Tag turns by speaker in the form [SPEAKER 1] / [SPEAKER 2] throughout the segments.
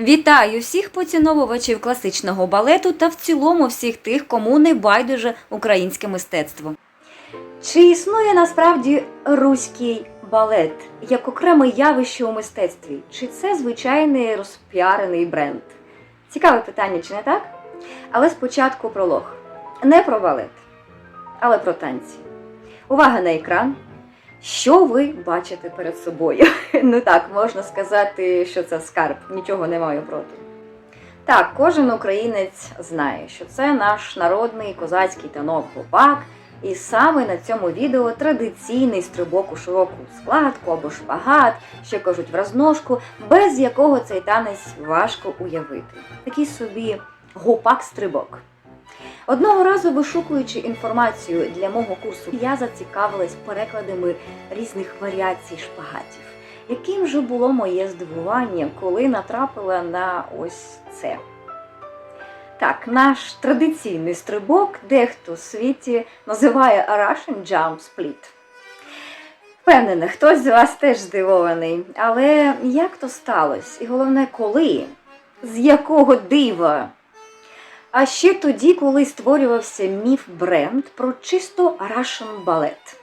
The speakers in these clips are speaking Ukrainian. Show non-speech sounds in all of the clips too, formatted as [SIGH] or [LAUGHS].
[SPEAKER 1] Вітаю всіх поціновувачів класичного балету та в цілому всіх тих, кому не байдуже українське мистецтво. Чи існує насправді руський балет як окреме явище у мистецтві? Чи це звичайний розпіарений бренд? Цікаве питання, чи не так? Але спочатку пролог. Не про балет, але про танці. Увага на екран. Що ви бачите перед собою? [LAUGHS] Ну так, можна сказати, що це скарб, нічого не маю проти. Так, кожен українець знає, що це наш народний козацький танок хлопак, і саме на цьому відео традиційний стрибок у широку складку або шпагат, ще кажуть вразножку, без якого цей танець важко уявити. Такий собі гопак-стрибок. Одного разу, вишукуючи інформацію для мого курсу, я зацікавилась перекладами різних варіацій шпагатів. Яким же було моє здивування, коли натрапила на ось це? Так, наш традиційний стрибок дехто в світі називає Russian Jump Split. Впевнена, хтось з вас теж здивований. Але як то сталося? І головне, коли? З якого дива? А ще тоді, коли створювався міф бренд про чисто Russian балет.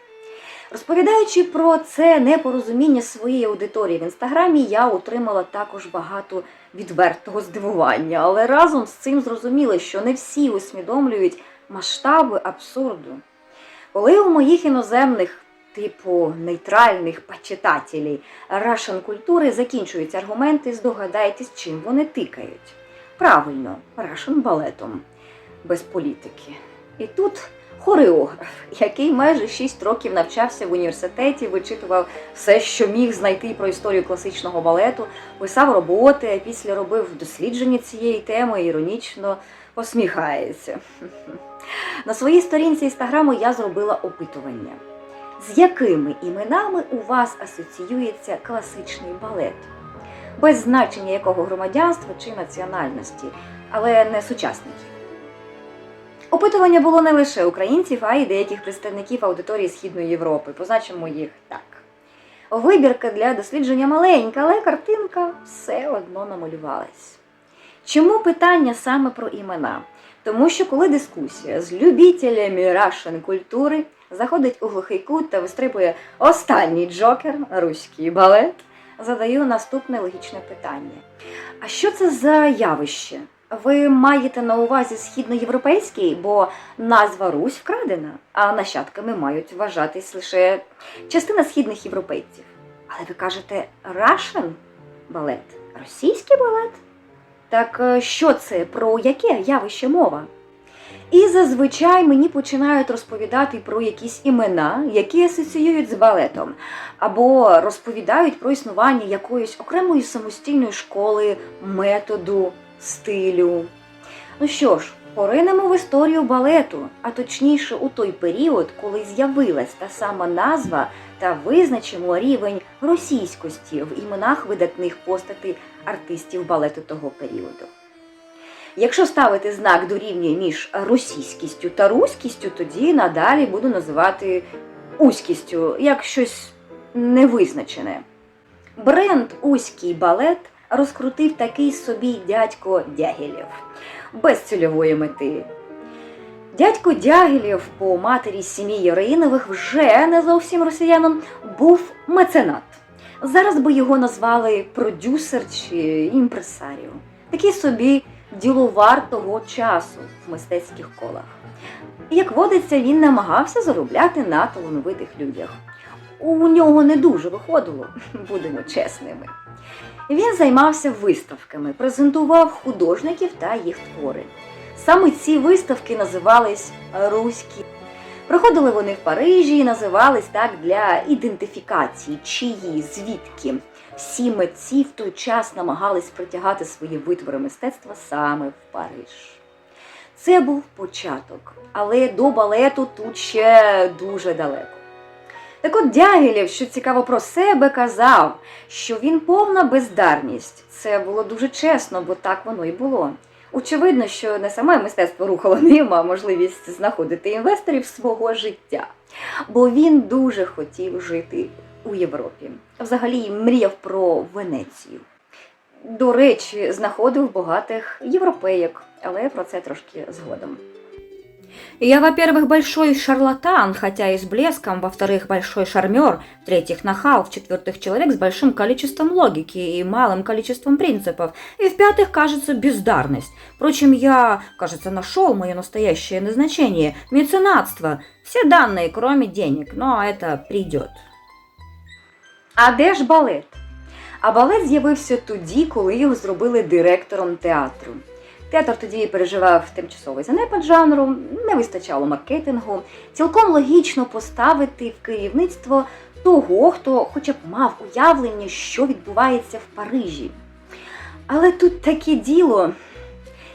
[SPEAKER 1] Розповідаючи про це непорозуміння своєї аудиторії в інстаграмі, я отримала також багато відвертого здивування, але разом з цим зрозуміла, що не всі усвідомлюють масштаби абсурду. Коли у моїх іноземних, типу нейтральних почитателів Russian культури закінчуються аргументи, здогадайтесь, чим вони тикають. Правильно, Russian балетом, без політики. І тут хореограф, який майже 6 років навчався в університеті, вичитував все, що міг знайти про історію класичного балету, писав роботи, а після робив дослідження цієї теми іронічно посміхається. На своїй сторінці інстаграму я зробила опитування. З якими іменами у вас асоціюється класичний балет? Без значення якого громадянства чи національності, але не сучасників. Опитування було не лише українців, а й деяких представників аудиторії Східної Європи. Позначимо їх так. Вибірка для дослідження маленька, але картинка все одно намалювалась. Чому питання саме про імена? Тому що коли дискусія з любителями Russian культури заходить у глухий кут та вистрибує останній джокер руський балет, задаю наступне логічне питання: а що це за явище? Ви маєте на увазі східноєвропейський, бо назва Русь вкрадена, а нащадками мають вважатись лише частина східних європейців. Але ви кажете Russian балет, російський балет? Так е, що це, про яке явище мова? І зазвичай мені починають розповідати про якісь імена, які асоціюють з балетом, або розповідають про існування якоїсь окремої самостійної школи, методу, стилю. Ну що ж, поринемо в історію балету, а точніше у той період, коли з'явилась та сама назва, та визначимо рівень російськості в іменах видатних постатей артистів балету того періоду. Якщо ставити знак дорівнює між російськістю та руськістю, тоді надалі буду називати уськістю, як щось невизначене. Бренд Уський балет розкрутив такий собі дядько Дягілєв без цільової мети. Дядько Дягілєв по матері сім'ї Яроїнових вже не зовсім росіяном був меценат. Зараз би його назвали продюсер чи імпресаріо. Такий собі діловар того часу в мистецьких колах. Як водиться, він намагався заробляти на талановитих людях. У нього не дуже виходило, [LAUGHS] будемо чесними. Він займався виставками, презентував художників та їх твори. Саме ці виставки називались Руські. Проходили вони в Парижі і називались так для ідентифікації, чиї, звідки. Всі митці в той час намагались притягати свої витвори мистецтва саме в Париж. Це був початок, але до балету тут ще дуже далеко. Так от Дягілєв, що цікаво про себе, казав, що він повна бездарність. Це було дуже чесно, бо так воно і було. Очевидно, що не саме мистецтво рухало ним, а можливість знаходити інвесторів свого життя. Бо він дуже хотів жити у Європі. Взагалі мріяв про Венецію. до речі, знаходив багатих європейок, але про це трошки згодом. Я, во-первых, большой шарлатан, хотя и с блеском, во-вторых, большой шармер, в-третьих, нахал, в-четвертых, человек с большим количеством логики и малым количеством принципов, и в-пятых, кажется, бездарность. Впрочем, я, кажется, нашел мое настоящее назначение – меценатство. Все данные, кроме денег, но это придет. А де ж балет? А балет з'явився тоді, коли його зробили директором театру. Театр тоді переживав тимчасовий занепад жанру, не вистачало маркетингу. Цілком логічно поставити в керівництво того, хто хоча б мав уявлення, що відбувається в Парижі. Але тут таке діло.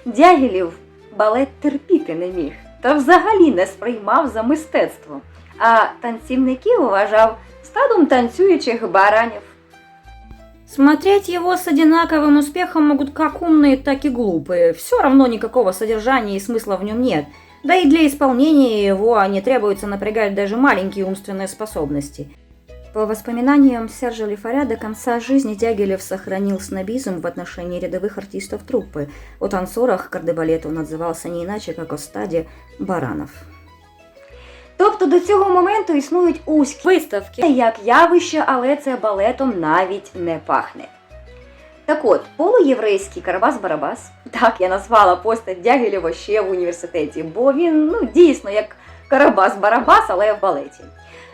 [SPEAKER 1] Дягілів балет терпіти не міг та взагалі не сприймав за мистецтво, а танцівників вважав стадом танцюючих баранів. Смотреть его с одинаковым успехом могут как умные, так и глупые. Все равно никакого содержания и смысла в нем нет. Да и для исполнения его не требуется напрягать даже маленькие умственные способности. По воспоминаниям Сержа Лифаря, до конца жизни Дягилев сохранил снобизм в отношении рядовых артистов труппы. О танцорах кардебалету он отзывался не иначе, как о стаді баранов. Тобто до цього моменту існують узькі виставки як явище, але це балетом навіть не пахне. Так от, полуєврейський Карабас-Барабас, так я назвала постать Дягілєва ще в університеті, бо він ну, дійсно як Карабас-Барабас, але в балеті.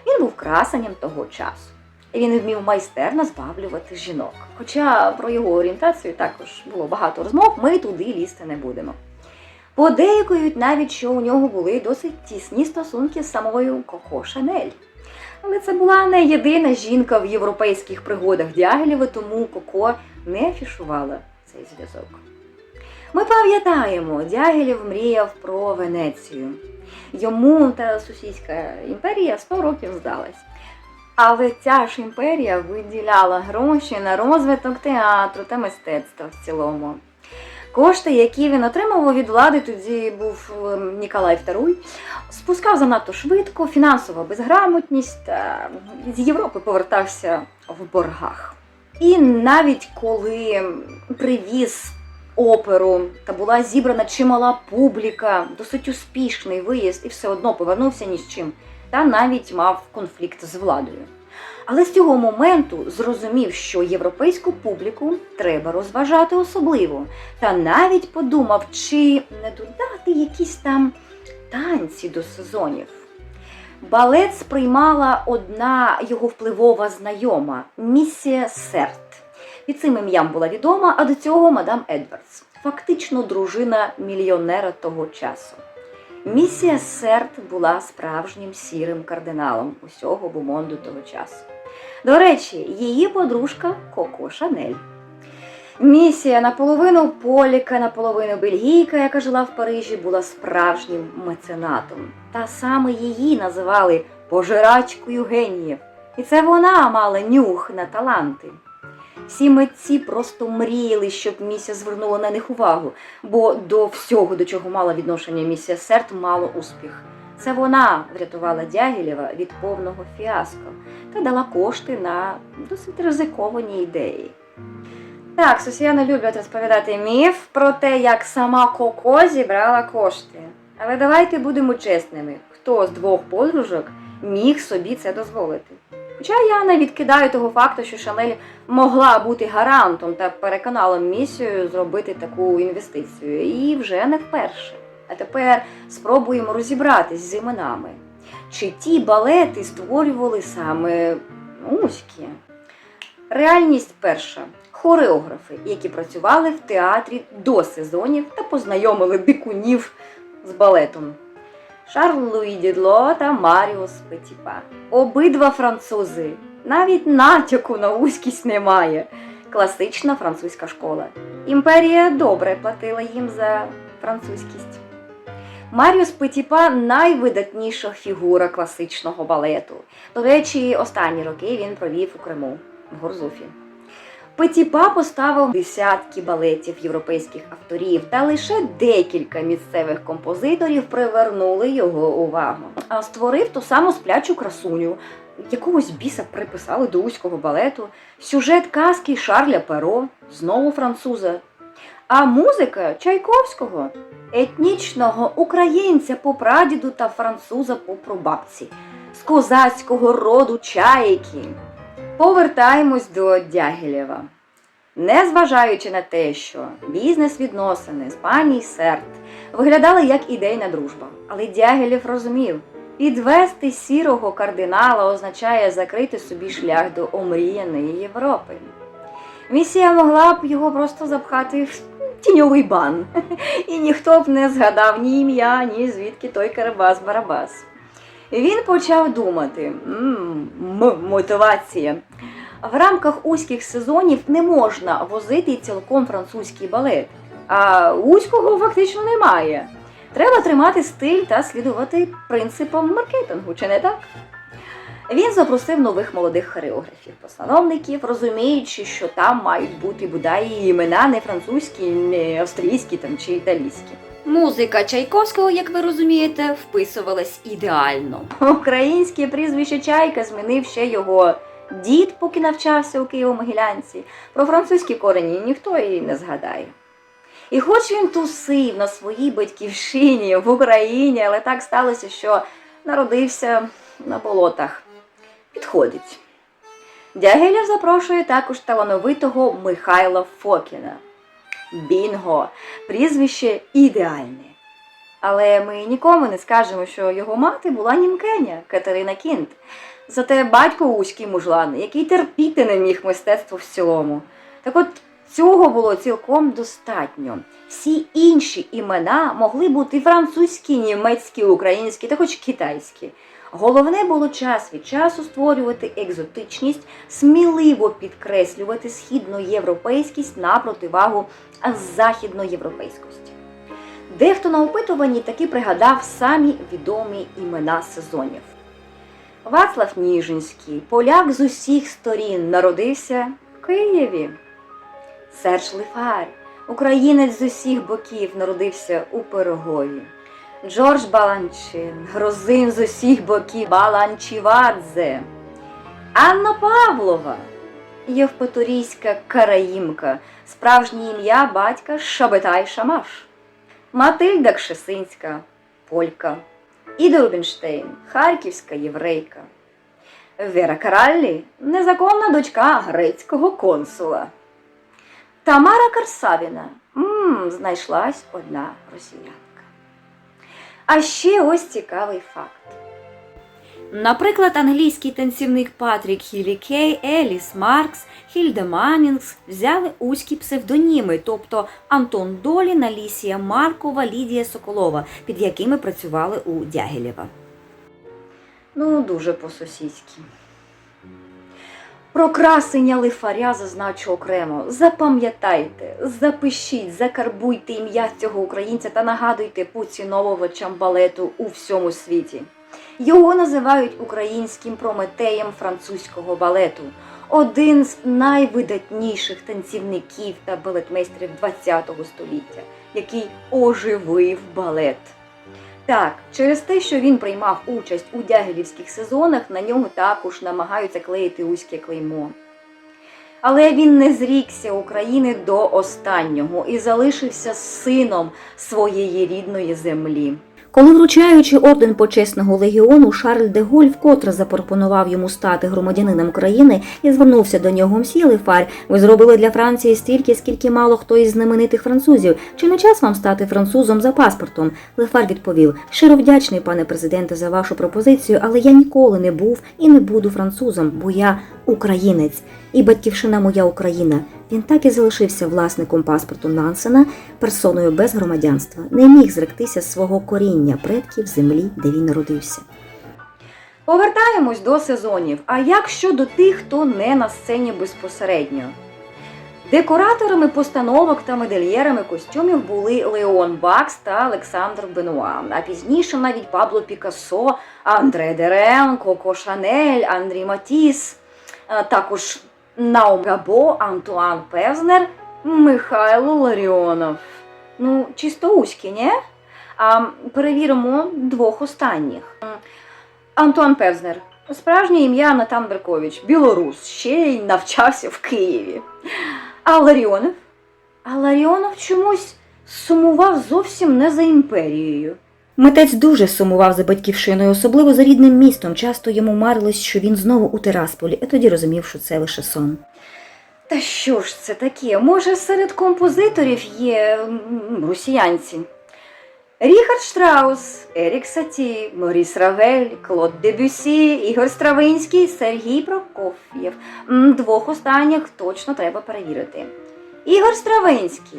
[SPEAKER 1] Він був красенням того часу. Він вмів майстерно збавлювати жінок. Хоча про його орієнтацію також було багато розмов, ми туди лізти не будемо. Подейкують навіть, що у нього були досить тісні стосунки з самою Коко Шанель. Але це була не єдина жінка в європейських пригодах Дягілєва, тому Коко не афішувала цей зв'язок. Ми пам'ятаємо, Дягілєв мріяв про Венецію. Йому та сусідська імперія 100 років здалась. Але ця ж імперія виділяла гроші на розвиток театру та мистецтва в цілому. Кошти, які він отримував від влади, тоді був ем, Ніколай II, спускав занадто швидко, фінансова безграмотність та з Європи повертався в боргах. І навіть коли привіз оперу та була зібрана чимала публіка, досить успішний виїзд, і все одно повернувся ні з чим, та навіть мав конфлікт з владою. Але з цього моменту зрозумів, що європейську публіку треба розважати особливо, та навіть подумав, чи не додати якісь там танці до сезонів. Балет сприймала одна його впливова знайома місія Серт. Під цим ім'ям була відома, а до цього мадам Едвардс, фактично дружина мільйонера того часу. Місія Серт була справжнім сірим кардиналом усього бумонду того часу. До речі, її подружка Коко Шанель. Місія наполовину поліка, наполовину бельгійка, яка жила в Парижі, була справжнім меценатом. Та саме її називали пожирачкою геніїв. І це вона мала нюх на таланти. Всі митці просто мріяли, щоб місія звернула на них увагу, бо до всього, до чого мала відношення місія Серт, мало успіх. Це вона врятувала Дягілєва від повного фіаско та дала кошти на досить ризиковані ідеї. Так, сусіяни люблять розповідати міф про те, як сама Коко зібрала кошти. Але давайте будемо чесними, хто з двох подружок міг собі це дозволити. Хоча я не відкидаю того факту, що Шанель могла бути гарантом та переконала місію зробити таку інвестицію, і вже не вперше. А тепер спробуємо розібратись з іменами. Чи ті балети створювали саме Муськи? Реальність перша. Хореографи, які працювали в театрі до сезонів та познайомили дикунів з балетом. Шарль Луї Дідло та Маріус Петіпа. Обидва французи. Навіть натяку на узькість немає. Класична французька школа. Імперія добре платила їм за французькість. Маріус Петіпа найвидатніша фігура класичного балету. До речі, останні роки він провів у Криму в Горзуфі. Петіпа поставив десятки балетів європейських авторів, та лише декілька місцевих композиторів привернули його увагу. А створив ту саму сплячу красуню, якогось біса приписали до Узького балету, сюжет казки Шарля Перо, знову француза, а музика Чайковського, етнічного українця по прадіду та француза по прабабці, з козацького роду чайки. Повертаємось до Дягілєва. Незважаючи на те, що бізнес-відносини з пані Серт виглядали як ідейна дружба, але Дягілєв розумів, підвести сірого кардинала означає закрити собі шлях до омріяної Європи. Місія могла б його просто запхати в тіньовий бан, і ніхто б не згадав ні ім'я, ні звідки той Карабас-Барабас. Він почав думати: «М, м- мотивація. В рамках узьких сезонів не можна возити цілком французький балет, а узького фактично немає. Треба тримати стиль та слідувати принципам маркетингу, чи не так? Він запросив нових молодих хореографів, постановників, розуміючи, що там мають бути бодай і імена не французькі, не австрійські там, чи італійські. Музика Чайковського, як ви розумієте, вписувалась ідеально. Українське прізвище Чайка змінив ще його дід, поки навчався у Києво-Могилянці. Про французькі корені ніхто і не згадає. І хоч він тусив на своїй батьківщині в Україні, але так сталося, що народився на болотах. Підходить. Дягилєв запрошує також талановитого Михайла Фокіна. Бінго, прізвище ідеальне. Але ми нікому не скажемо, що його мати була німкеня Катерина Кінт. Зате батько узький мужлан, який терпіти не міг мистецтво в цілому. Так от цього було цілком достатньо. Всі інші імена могли бути французькі, німецькі, українські та хоч китайські. Головне було час від часу створювати екзотичність, сміливо підкреслювати східноєвропейськість на противагу західноєвропейськості. Дехто на опитуванні таки пригадав самі відомі імена сезонів. Вацлав Ніжинський, поляк з усіх сторін, народився в Києві. Серж Лифар, українець з усіх боків, народився у Пирогові. Джордж Баланчин, грузин з усіх боків Баланчівадзе. Анна Павлова, Євпаторійська караїмка, справжнє ім'я батька Шабетай Шамаш. Матильда Кшесинська, полька. Іда Рубінштейн, харківська єврейка. Вера Караллі незаконна дочка грецького консула. Тамара Карсавіна м знайшлась одна росіянка. А ще ось цікавий факт. Наприклад, англійський танцівник Патрік Хілі Кей, Еліс Маркс, Хільда Маннінгс взяли узькі псевдоніми, тобто Антон Долін, Алісія Маркова, Лідія Соколова, під якими працювали у Дягілєва. Ну, дуже по-сусідськи. Про красення лифаря зазначу окремо. Запам'ятайте, запишіть, закарбуйте ім'я цього українця та нагадуйте поціновувачам балету у всьому світі. Його називають українським прометеєм французького балету, один з найвидатніших танцівників та балетмейстерів ХХ століття, який оживив балет. Так, через те, що він приймав участь у дягілівських сезонах, на ньому також намагаються клеїти узьке клеймо. Але він не зрікся України до останнього і залишився сином своєї рідної землі. Коли вручаючи орден почесного легіону, Шарль де Голь вкотре запропонував йому стати громадянином країни і звернувся до нього мсьє Лефар. Ви зробили для Франції стільки, скільки мало хто із знаменитих французів. Чи не час вам стати французом за паспортом? Лефар відповів: щиро вдячний, пане президенте, за вашу пропозицію, але я ніколи не був і не буду французом, бо я українець, і батьківщина моя Україна. Він так і залишився власником паспорту Нансена, персоною без громадянства, не міг зректися свого коріння предків землі, де він народився. Повертаємось до сезонів. А як щодо тих, хто не на сцені безпосередньо? Декораторами постановок та медальєрами костюмів були Леон Бакс та Олександр Бенуа, а пізніше навіть Пабло Пікассо, Андре Дерен, Коко Шанель, Андрій Матіс, також Наум Габо, Антуан Певзнер, Михайло Ларіонов. Ну, чисто узькі, ні? А перевіримо двох останніх. Антуан Певзнер Справжнє ім'я Натан Беркович, білорус, ще й навчався в Києві. А Ларіонов? А Ларіонов чомусь сумував зовсім не за імперією. Митець дуже сумував за батьківщиною, особливо за рідним містом. Часто йому марилось, що він знову у Тирасполі, і тоді розумів, що це лише сон. Та що ж це таке? Може, серед композиторів є росіянці? Ріхард Штраус, Ерік Саті, Моріс Равель, Клод Дебюсі, Ігор Стравинський, Сергій Прокоф'єв. Двох останніх точно треба перевірити. Ігор Стравинський,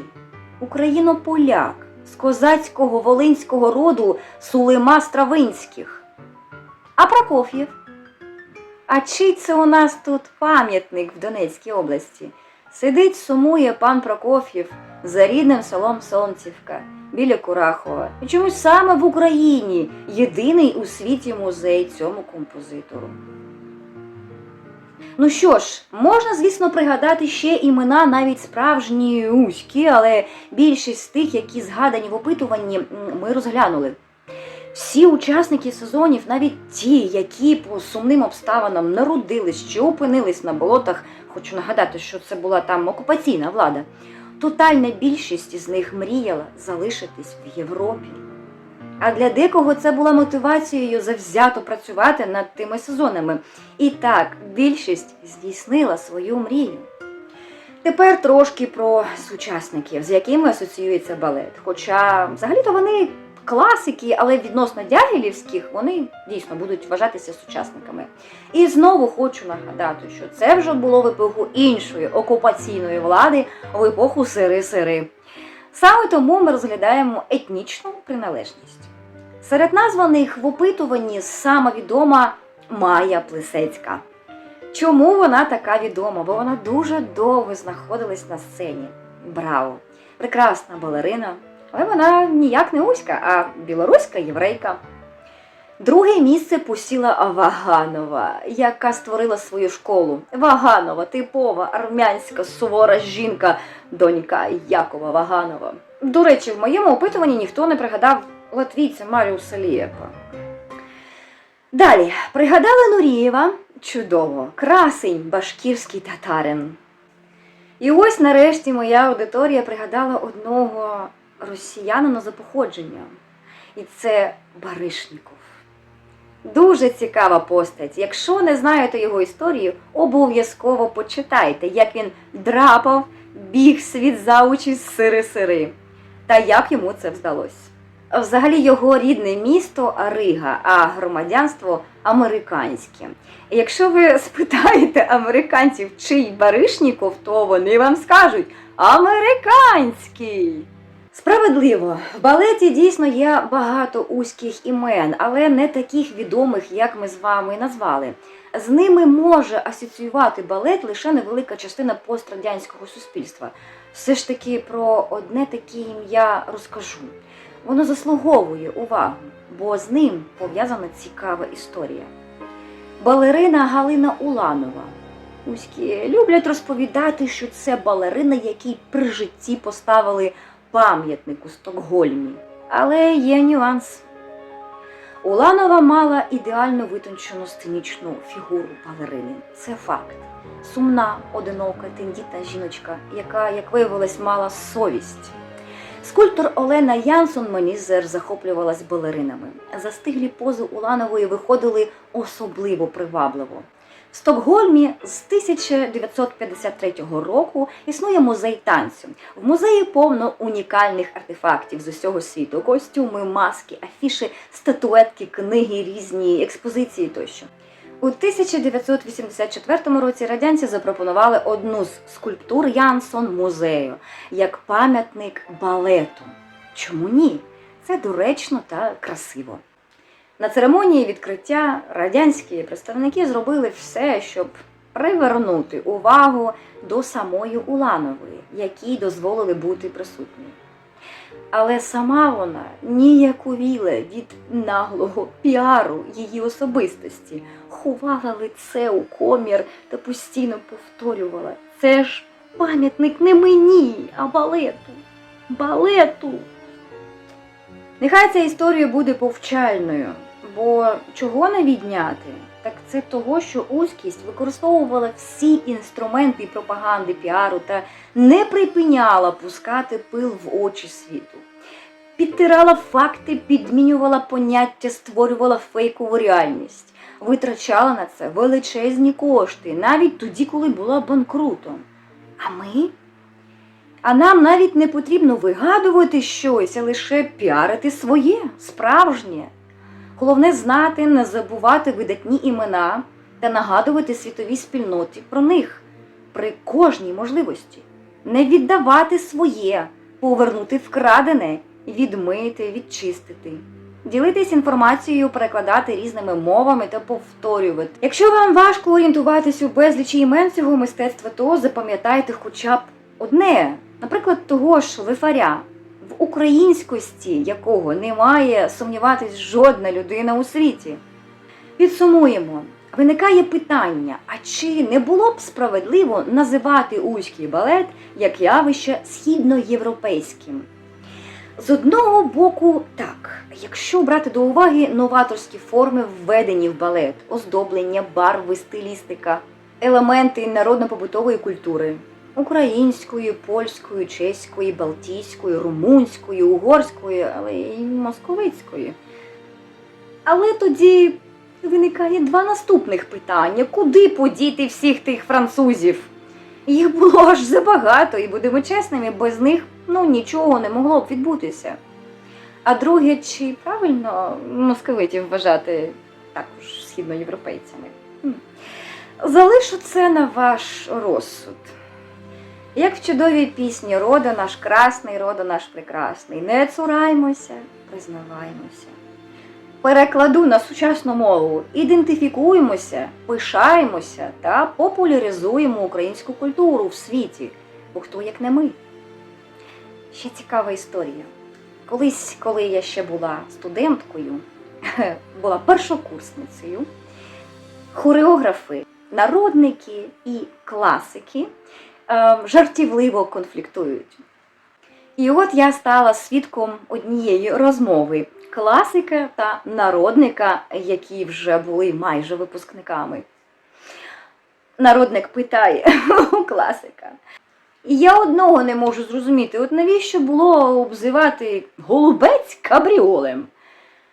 [SPEAKER 1] україно-поляк з козацького волинського роду Сулима Стравинських. А Прокоф'єв? А чий це у нас тут пам'ятник в Донецькій області? Сидить, сумує пан Прокоф'єв за рідним селом Сонцівка біля Курахова. І чомусь саме в Україні єдиний у світі музей цьому композитору. Ну що ж, можна, звісно, пригадати ще імена навіть справжні уські, але більшість з тих, які згадані в опитуванні, ми розглянули. Всі учасники сезонів, навіть ті, які по сумним обставинам народились чи опинились на болотах, хочу нагадати, що це була там окупаційна влада, тотальна більшість із них мріяла залишитись в Європі. А для декого це була мотивацією завзято працювати над тими сезонами. І так, більшість здійснила свою мрію. Тепер трошки про сучасників, з якими асоціюється балет. Хоча взагалі-то вони класики, але відносно дягілівських вони дійсно будуть вважатися сучасниками. І знову хочу нагадати, що це вже було в епоху іншої окупаційної влади в епоху сири-сири. Саме тому ми розглядаємо етнічну приналежність. Серед названих в опитуванні сама відома Майя Плисецька. Чому вона така відома? Бо вона дуже довго знаходилась на сцені. Браво! Прекрасна балерина, але вона ніяк не уська, а білоруська єврейка. Друге місце посіла Ваганова, яка створила свою школу. Ваганова, типова армянська сувора жінка, донька Якова Ваганова. До речі, в моєму опитуванні ніхто не пригадав латвійця Маріуса Лієпа. Далі пригадали Нурієва чудово, красень башкірський татарин. І ось нарешті моя аудиторія пригадала одного росіянина за походженням. І це Баришніков. Дуже цікава постать. Якщо не знаєте його історію, обов'язково почитайте, як він драпав, біг світ за очі сири-сири. Та як йому це вдалося. Взагалі його рідне місто Рига, а громадянство американське. Якщо ви спитаєте американців, чий Баришніков, то вони вам скажуть американський. Справедливо, в балеті дійсно є багато узьких імен, але не таких відомих, як ми з вами назвали. З ними може асоціювати балет лише невелика частина пострадянського суспільства. Все ж таки про одне таке ім'я розкажу. Воно заслуговує уваги, бо з ним пов'язана цікава історія. Балерина Галина Уланова. Уські люблять розповідати, що це балерина, якій при житті поставили пам'ятник у Стокгольмі. Але є нюанс. Уланова мала ідеально витончену сценічну фігуру балерини. Це факт. Сумна, одинока, тендітна жіночка, яка, як виявилось, мала совість. Скульптор Олена Янсон Менізер захоплювалась балеринами. Застиглі пози Уланової виходили особливо привабливо. Стокгольмі з 1953 року існує музей танцю. В музеї повно унікальних артефактів з усього світу: костюми, маски, афіши, статуетки, книги, різні експозиції тощо. У 1984 році радянці запропонували одну з скульптур Янсон музею як пам'ятник балету. Чому ні? Це доречно та красиво. На церемонії відкриття радянські представники зробили все, щоб привернути увагу до самої Уланової, якій дозволили бути присутньою. Але сама вона ніяковіла від наглого піару її особистості, ховала лице у комір та постійно повторювала: це ж пам'ятник не мені, а балету. Балету. Нехай ця історія буде повчальною, бо чого не відняти, так це того, що узкість використовувала всі інструменти пропаганди, піару та не припиняла пускати пил в очі світу. Підтирала факти, підмінювала поняття, створювала фейкову реальність, витрачала на це величезні кошти, навіть тоді, коли була банкрутом. А ми? А нам навіть не потрібно вигадувати щось, а лише піарити своє, справжнє. Головне знати, не забувати видатні імена та нагадувати світовій спільноті про них при кожній можливості, не віддавати своє, повернути вкрадене, відмити, відчистити. Ділитись інформацією, перекладати різними мовами та повторювати. Якщо вам важко орієнтуватись у безлічі імен цього мистецтва, то запам'ятайте хоча б одне, наприклад, того ж лифаря, в українськості якого не має сумніватись жодна людина у світі. Підсумуємо. Виникає питання: а чи не було б справедливо називати узький балет як явище східноєвропейським? З одного боку, так, якщо брати до уваги новаторські форми введені в балет, оздоблення, барви, стилістика, елементи народно-побутової культури української, польської, чеської, балтійської, румунської, угорської, але й московицької. Але тоді виникає два наступних питання: куди подіти всіх тих французів? Їх було аж забагато, і будемо чесними, без них ну, нічого не могло б відбутися. А друге, чи правильно московитів вважати також східноєвропейцями? Залишу це на ваш розсуд. Як в чудовій пісні Родо наш красний, родо наш прекрасний. Не цураймося, признаваймося. Перекладу на сучасну мову, ідентифікуємося, пишаємося та популяризуємо українську культуру в світі, бо хто як не ми. Ще цікава історія. Колись, коли я ще була студенткою, [LAUGHS] була першокурсницею, хореографи, народники і класики жартівливо конфліктують. І от я стала свідком однієї розмови класика та народника, які вже були майже випускниками. Народник питає [LAUGHS] у класика. І я одного не можу зрозуміти, от навіщо було обзивати голубець кабріолем?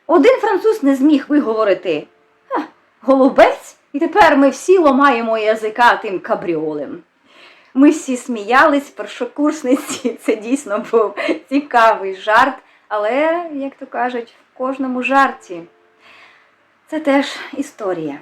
[SPEAKER 1] Один француз не зміг виговорити «Ха, голубець, і тепер ми всі ламаємо язика тим кабріолем. Ми всі сміялись, першокурсниці, [LAUGHS] це дійсно був цікавий жарт, але, як то кажуть, в кожному жарті це теж історія.